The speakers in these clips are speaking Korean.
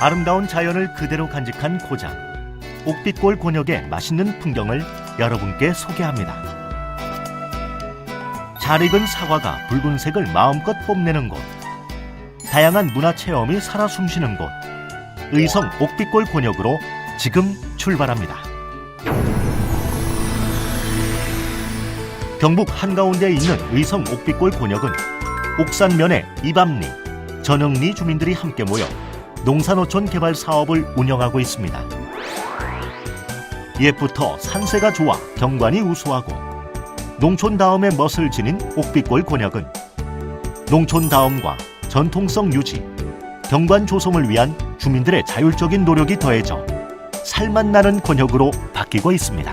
아름다운 자연을 그대로 간직한 고장 옥빛골 곤역의 맛있는 풍경을 여러분께 소개합니다. 잘 익은 사과가 붉은색을 마음껏 뽐내는 곳 다양한 문화 체험이 살아 숨쉬는 곳 의성 옥빛골 곤역으로 지금 출발합니다. 경북 한가운데에 있는 의성 옥빛골 곤역은 옥산면의 이밤리, 전흥리 주민들이 함께 모여 농산어촌 개발 사업을 운영하고 있습니다. 옛부터 산세가 좋아 경관이 우수하고 농촌 다음에 멋을 지닌 옥빛골 곤역은 농촌 다음과 전통성 유지, 경관 조성을 위한 주민들의 자율적인 노력이 더해져 살맛 나는 곤역으로 바뀌고 있습니다.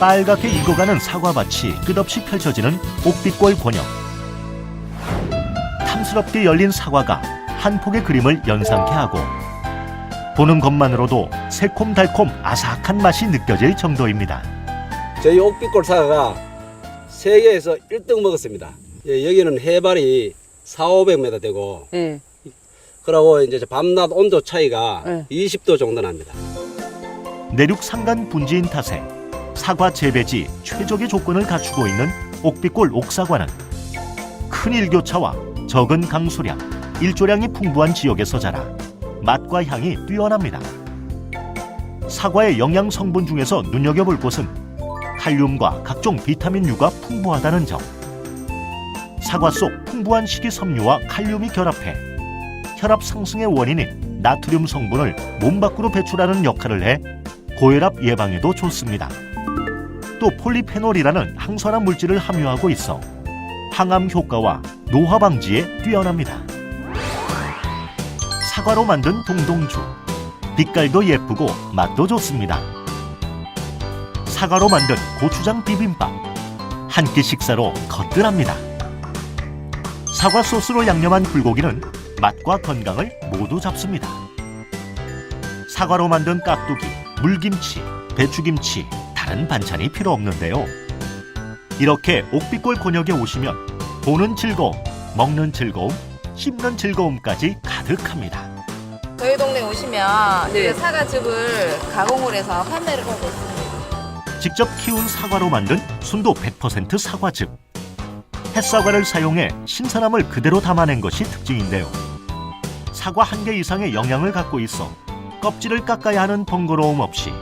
빨갛게 익어가는 사과밭이 끝없이 펼쳐지는 옥빛골 곤역. 탐스럽게 열린 사과가 한 폭의 그림을 연상케 하고 보는 것만으로도 새콤달콤 아삭한 맛이 느껴질 정도입니다. 저희 옥빛골 사과가 세계에서 1등 먹었습니다. 예, 여기는 해발이 4, 500m 되고 예. 그러고 이제 밤낮 온도 차이가 네. 20도 정도 납니다. 내륙 산간 분지인 탓에 사과 재배지 최적의 조건을 갖추고 있는 옥빛골 옥사과는 큰 일교차와 적은 강수량, 일조량이 풍부한 지역에서 자라 맛과 향이 뛰어납니다. 사과의 영양 성분 중에서 눈여겨볼 곳은 칼륨과 각종 비타민 U가 풍부하다는 점. 사과 속 풍부한 식이섬유와 칼륨이 결합해 혈압 상승의 원인인 나트륨 성분을 몸 밖으로 배출하는 역할을 해 고혈압 예방에도 좋습니다. 또 폴리페놀이라는 항산화 물질을 함유하고 있어 항암 효과와 노화 방지에 뛰어납니다. 사과로 만든 동동주. 빛깔도 예쁘고 맛도 좋습니다. 사과로 만든 고추장 비빔밥. 한 끼 식사로 거뜬합니다. 사과 소스로 양념한 불고기는 맛과 건강을 모두 잡습니다. 사과로 만든 깍두기, 물김치, 배추김치, 다른 반찬이 필요 없는데요. 이렇게 옥빛골 곤역에 오시면 보는 즐거움, 먹는 즐거움, 씹는 즐거움까지 가득합니다. 저희 동네 오시면 네. 그 사과즙을 가공을 해서 판매를 하고 있습니다. 직접 키운 사과로 만든 순도 100% 사과즙. 햇사과를 사용해 신선함을 그대로 담아낸 것이 특징인데요. 사과 한 개 이상의 영양을 갖고 있어 껍질을 깎아야 하는 번거로움 없이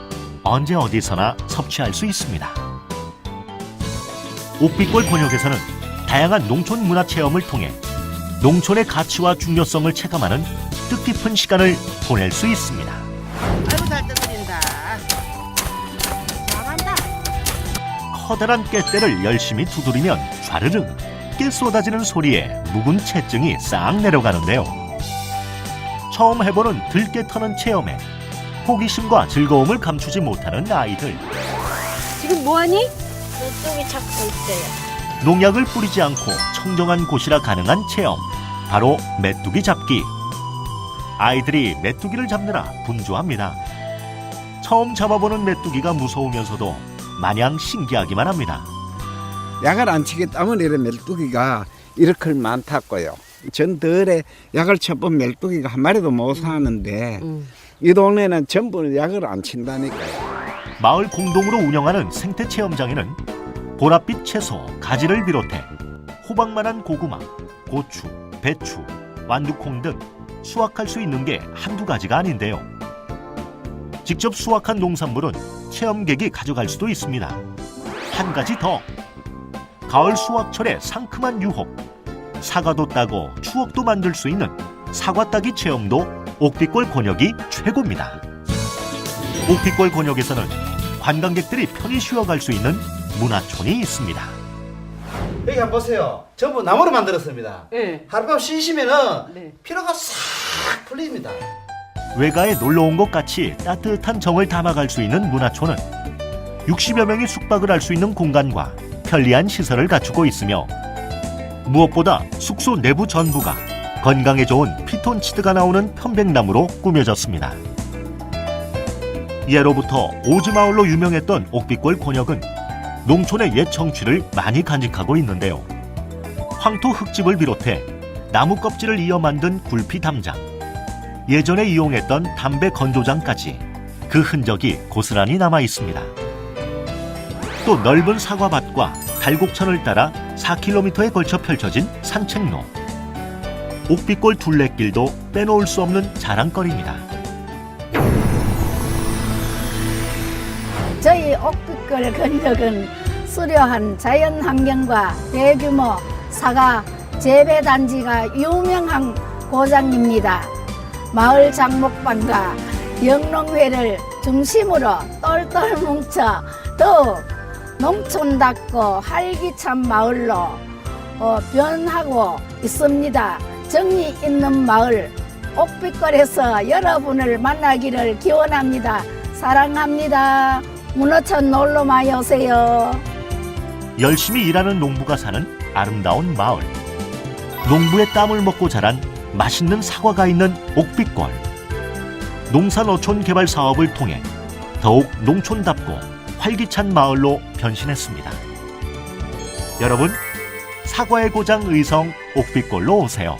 언제 어디서나 섭취할 수 있습니다. 옥빛골 권역에서는 다양한 농촌 문화 체험을 통해 농촌의 가치와 중요성을 체감하는 뜻깊은 시간을 보낼 수 있습니다. 아이고 잘 떠들인다. 잘한다. 커다란 깻대를 열심히 두드리면 좌르르 깨 쏟아지는 소리에 묵은 체증이 싹 내려가는데요. 처음 해보는 들깨 터는 체험에 호기심과 즐거움을 감추지 못하는 아이들. 지금 뭐하니? 메뚜기 찾고 있어요. 농약을 뿌리지 않고 청정한 곳이라 가능한 체험. 바로 메뚜기 잡기. 아이들이 메뚜기를 잡느라 분주합니다. 처음 잡아보는 메뚜기가 무서우면서도 마냥 신기하기만 합니다. 약을 안 치겠다면 이런 멜뚜기가 이렇게 많다고요. 전 덜에 약을 쳐본 멜뚜기가 한 마리도 못 사는데 음. 이 동네는 전부 약을 안 친다니까요. 마을 공동으로 운영하는 생태 체험장에는 보랏빛 채소, 가지를 비롯해 호박만한 고구마, 고추, 배추, 완두콩 등 수확할 수 있는 게 한두 가지가 아닌데요. 직접 수확한 농산물은 체험객이 가져갈 수도 있습니다. 한 가지 더. 가을 수확철의 상큼한 유혹. 사과도 따고 추억도 만들 수 있는 사과 따기 체험도 옥빛골 권역이 최고입니다. 옥빛골 권역에서는 관광객들이 편히 쉬어갈 수 있는 문화촌이 있습니다. 여기 한번 보세요. 전부 나무로 만들었습니다. 예. 하룻밤 쉬시면은 네. 피로가 싹 풀립니다. 외가에 놀러 온 것 같이 따뜻한 정을 담아갈 수 있는 문화촌은 60여 명이 숙박을 할 수 있는 공간과 편리한 시설을 갖추고 있으며 무엇보다 숙소 내부 전부가 건강에 좋은 피톤치드가 나오는 편백나무로 꾸며졌습니다. 예로부터 오즈마을로 유명했던 옥빛골 곤역은 농촌의 옛 정취를 많이 간직하고 있는데요. 황토 흙집을 비롯해 나무 껍질을 이어 만든 굴피 담장, 예전에 이용했던 담배 건조장까지 그 흔적이 고스란히 남아 있습니다. 또 넓은 사과밭과 달곡천을 따라 4km에 걸쳐 펼쳐진 산책로. 옥비골 둘레길도 빼놓을 수 없는 자랑거리입니다. 저희 옥빛걸 건적은 수려한 자연 환경과 대규모 사과 재배 단지가 유명한 고장입니다. 마을 장목반과 영농회를 중심으로 똘똘 뭉쳐 더욱 농촌답고 활기찬 마을로 어, 변하고 있습니다. 정이 있는 마을 옥빛걸에서 여러분을 만나기를 기원합니다. 사랑합니다. 문어천 놀러 많이 오세요. 열심히 일하는 농부가 사는 아름다운 마을. 농부의 땀을 먹고 자란 맛있는 사과가 있는 옥빛골. 농산어촌 개발 사업을 통해 더욱 농촌답고 활기찬 마을로 변신했습니다. 여러분, 사과의 고장 의성 옥빛골로 오세요.